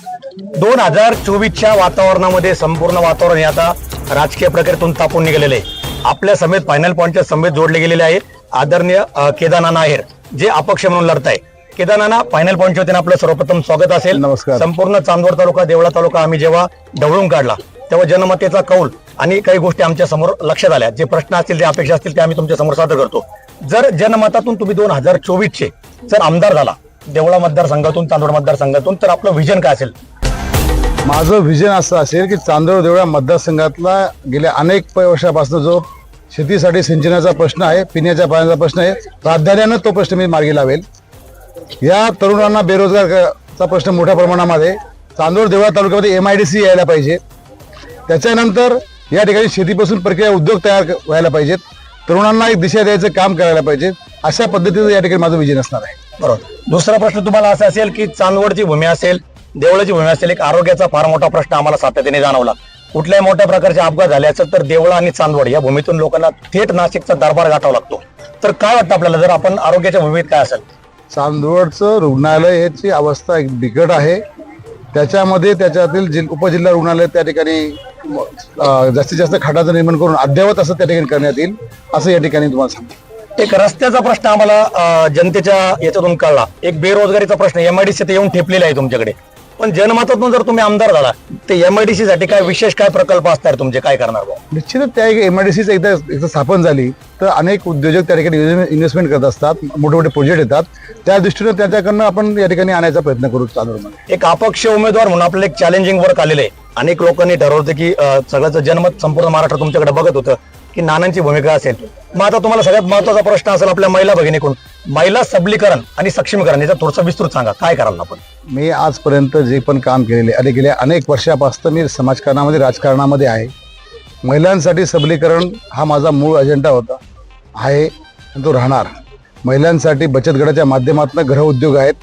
दोन हजार चोवीसच्या वातावरणामध्ये संपूर्ण वातावरण हे आता राजकीय प्रक्रियेतून तापून निघालेले आहे. आपल्या समेत फायनल पॉईंटच्या समेत जोडले गेलेले आहे आदरणीय केदारनाना आहेर जे अपक्ष म्हणून लढत आहे केदारनाना फायनल पॉईंटच्या वतीने आपलं सर्वप्रथम स्वागत असेल. नमस्कार. संपूर्ण चांदवड तालुका देवळा तालुका आम्ही जेव्हा ढवळून काढला तेव्हा जनमतेचा कौल आणि काही गोष्टी आमच्यासमोर लक्षात आल्या. जे प्रश्न असतील जे अपेक्षा असतील ते आम्ही तुमच्यासमोर सादर करतो. जर जनमतातून तुम्ही दोन हजार चोवीसचे जर आमदार झाला देवळा मतदारसंघातून चांदवड मतदारसंघातून तर आपलं विजन काय असेल? माझं व्हिजन असं असेल की चांदोड देवळा मतदारसंघातला गेल्या अनेक वर्षापासून जो शेतीसाठी सिंचनाचा प्रश्न आहे पिण्याच्या पाण्याचा प्रश्न आहे प्राधान्यानं तो प्रश्न मी मार्गी लावेल. या तरुणांना बेरोजगारचा प्रश्न मोठ्या प्रमाणामध्ये चांदोड देवळा तालुक्यामध्ये एम आय डी सी यायला पाहिजे. त्याच्यानंतर या ठिकाणी शेतीपासून प्रक्रिया उद्योग तयार व्हायला पाहिजेत. तरुणांना एक दिशा द्यायचं काम करायला पाहिजे. अशा पद्धतीचं या ठिकाणी माझं विजन असणार आहे. बरोबर. दुसरा प्रश्न तुम्हाला असा असेल की चांदवडची भूमी असेल देवळाची भूमी असेल एक आरोग्याचा फार मोठा प्रश्न आम्हाला सातत्याने जाणवला. कुठल्याही मोठ्या प्रकारचे अपघात झाले असेल तर देवळा आणि चांदवड या भूमीतून लोकांना थेट नाशिकचा दरबार गाठावा लागतो. तर काय वाटतं आपल्याला? जर आपण आरोग्याच्या भूमीत काय असेल? चांदवडचं रुग्णालयाची अवस्था एक बिकट आहे. त्याच्यामध्ये त्याच्यातील जिल उपजिल्हा रुग्णालय त्या ठिकाणी जास्तीत जास्त खाटाचं निर्माण करून अद्ययावत असं त्या ठिकाणी करण्यात येईल असं या ठिकाणी तुम्हाला सांगतो. एक रस्त्याचा प्रश्न आम्हाला जनतेच्या याच्यातून कळला. एक बेरोजगारीचा प्रश्न एमआयडीसी ते येऊन ठेपलेला आहे तुमच्याकडे. पण जनमतातून जर तुम्ही आमदार झाला ते एमआयडीसी साठी काय विशेष काय प्रकल्प असणार तुमचे? काय करणार? निश्चितच त्या एमआयडीसीचं एकदा एकदा स्थापन झाली तर अनेक उद्योजक त्या ठिकाणी इन्व्हेस्टमेंट करत असतात मोठे मोठे प्रोजेक्ट येतात. त्या दृष्टीनं त्याच्याकडनं आपण या ठिकाणी आणायचा प्रयत्न करू चांदवडमध्ये एक अपक्ष उमेदवार म्हणून आपल्याला एक चॅलेंजिंग वर्क आलेलं आहे. अनेक लोकांनी ठरवलं की सगळ्याचं जनमत संपूर्ण महाराष्ट्र तुमच्याकडे बघत होतं. की नानांची भूमिका असेल. मग आता तुम्हाला सगळ्यात महत्त्वाचा प्रश्न असेल आपल्या महिला भगिनीकडून. महिला सबलीकरण आणि सक्षमीकरण याचा थोडंसं विस्तृत सांगा. काय कराल आपण? मी आजपर्यंत जे पण काम केलेले आणि गेल्या अनेक वर्षापासून मी समाजकारणामध्ये राजकारणामध्ये आहे. महिलांसाठी सबलीकरण हा माझा मूळ अजेंडा होता. आहे तो राहणार. महिलांसाठी बचत गटाच्या माध्यमातून गृहउद्योग आहेत.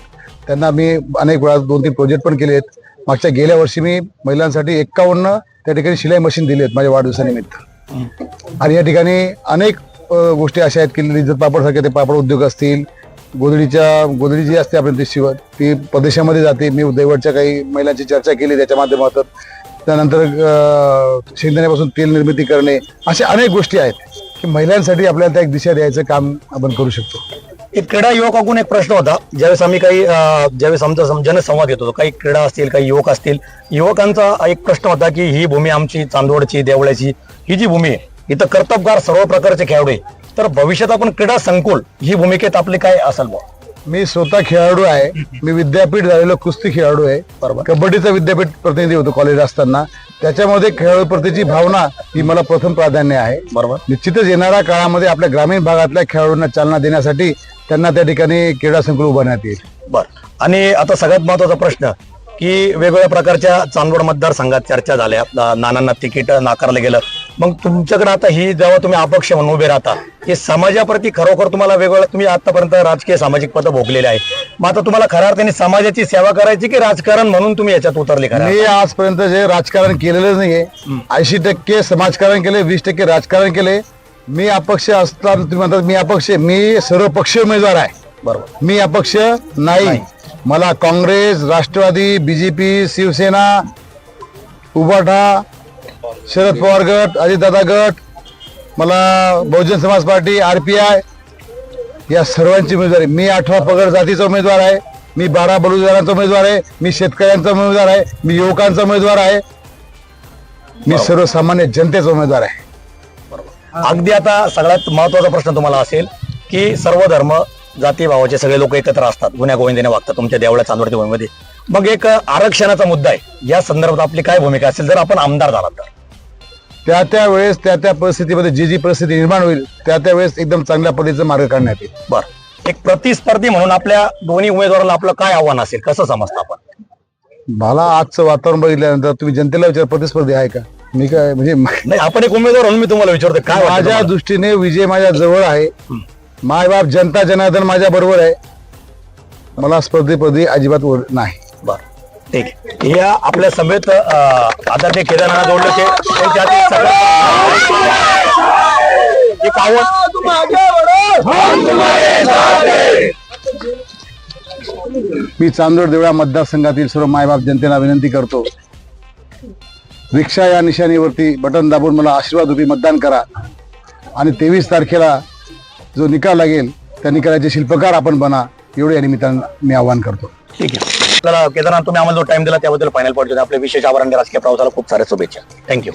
त्यांना मी अनेक वेळा दोन तीन प्रोजेक्ट पण केले आहेत. मागच्या गेल्या वर्षी मी महिलांसाठी एक्कावन्न त्या ठिकाणी शिलाई मशीन दिली आहेत माझ्या वाढदिवसानिमित्त. आणि या ठिकाणी अनेक गोष्टी अशा आहेत की लिज्जत पापड सारखे ते पापड उद्योग असतील. गोधडीच्या गोधडी जी असते आपण ती शिव ती प्रदेशामध्ये जाते. मी दैवडच्या काही महिलांची चर्चा केली त्याच्या माध्यमातून. त्यानंतर शेंगदाण्यापासून तेल निर्मिती करणे अशा अनेक गोष्टी आहेत की महिलांसाठी आपल्याला त्या एक दिशा द्यायचं काम आपण करू शकतो. एक क्रीडा युवकाकडून एक प्रश्न होता. ज्यावेळेस आम्ही काही ज्यावेळेस आमचा जनसंवाद घेत होतो काही क्रीडा असतील काही युवक असतील युवकांचा एक प्रश्न होता की ही भूमी आमची चांदवडची देवळ्याची ही जी भूमी आहे इथं कर्तबगार सर्व प्रकारचे खेळाडू आहे. तर भविष्यात आपण क्रीडा संकुल ही भूमिकेत आपली काय असेल बुवा? मी स्वतः खेळाडू आहे. मी विद्यापीठ झालेलो कुस्ती खेळाडू आहे. बरोबर. कबड्डीचा विद्यापीठ प्रतिनिधी होतो कॉलेज असताना. त्याच्यामध्ये खेळाडू प्रतीची भावना ही मला प्रथम प्राधान्य आहे. बरोबर. निश्चितच येणाऱ्या काळामध्ये आपल्या ग्रामीण भागातल्या खेळाडूंना चालना देण्यासाठी त्यांना त्या ठिकाणी क्रीडा संकुल उभारण्यात येईल. बर. आणि आता सगळ्यात महत्त्वाचा प्रश्न की वेगवेगळ्या प्रकारच्या चांदवड मतदारसंघात चर्चा झाल्या. नानांना तिकीट नाकारलं गेलं. मग तुमच्याकडे आता ही जेव्हा तुम्ही अपक्ष म्हणून उभे राहता हे समाजाप्रती खरोखर तुम्हाला वेगवेगळं तुम्ही आतापर्यंत राजकीय सामाजिक पद भोगलेले आहे. मग आता तुम्हाला खऱ्या अर्थाने समाजाची सेवा करायची की राजकारण म्हणून तुम्ही याच्यात उतरले खरं मी आजपर्यंत जे राजकारण केलेलं नाहीये. ऐंशी टक्के समाजकारण केले वीस टक्के राजकारण केले. मी अपक्ष असताना तुम्ही म्हणतात मी अपक्ष. मी सर्वपक्षीय उमेदवार आहे. बरोबर. मी अपक्ष नाही. मला काँग्रेस राष्ट्रवादी बीजेपी शिवसेना उबाठा शरद पवार गट अजितदादा गट मला Bahujan Samaj party R P I या सर्वांची उमेदवारी. मी अठरा पगड जातीचा उमेदवार आहे मी बारा बलुजारांचा उमेदवार आहे मी शेतकऱ्यांचा उमेदवार आहे मी युवकांचा उमेदवार आहे मी सर्वसामान्य जनतेचा उमेदवार आहे. अगदी आता सगळ्यात महत्त्वाचा प्रश्न तुम्हाला असेल की सर्व धर्म जाती भावाचे सगळे लोक एकत्र असतात. गुन्ह्या गोविंदाने वागतात तुमच्या देवळ्या भूमीमध्ये मग एक आरक्षणाचा मुद्दा आहे. या संदर्भात आपली काय भूमिका असेल? जर आपण आमदार झालात तर. त्या त्या वेळेस त्या त्या परिस्थितीमध्ये जी जी परिस्थिती निर्माण होईल त्या त्या वेळेस एकदम चांगल्या पद्धतीचं मार्ग काढण्यात येईल. बर. एक प्रतिस्पर्धी म्हणून आपल्या दोन्ही उमेदवाराला आपलं काय आव्हान असेल? कसं समजतं आपण? मला आजचं वातावरण बघितल्यानंतर तुम्ही जनतेला विचार प्रतिस्पर्धी आहे का? मी काय म्हणजे नाही आपण एक उमेदवार म्हणून मी तुम्हाला विचारतो काय वाटतं माझ्या तुम्हाला? दृष्टीने विजय माझ्या जवळ आहे. मायबाप जनता जनार्दन माझ्या बरोबर आहे. मला स्पर्धेपदी अजिबात ओढ नाही. बर. या आपल्या सभेत आता ते केदारनाथ जोडलं ते मी चांदोड देवळा मतदारसंघातील सर्व मायबाप जनतेला विनंती करतो. रिक्षा या निशाणीवरती बटन दाबून मला आशीर्वाद रूपी मतदान करा. आणि तेवीस तारखेला जो निकाल लागेल त्या निकालाचे शिल्पकार आपण बना. एवढे या निमित्तानं मी आवाहन करतो. ठीक आहे. आपल्याला केदारनाथ तुम्ही आम्हाला जो टाइम दिला त्याबद्दल फायनल पॉईंट आपले विशेष आभार आणि राजकीय प्रवासाला खूप साऱ्या शुभेच्छा. थँक्यू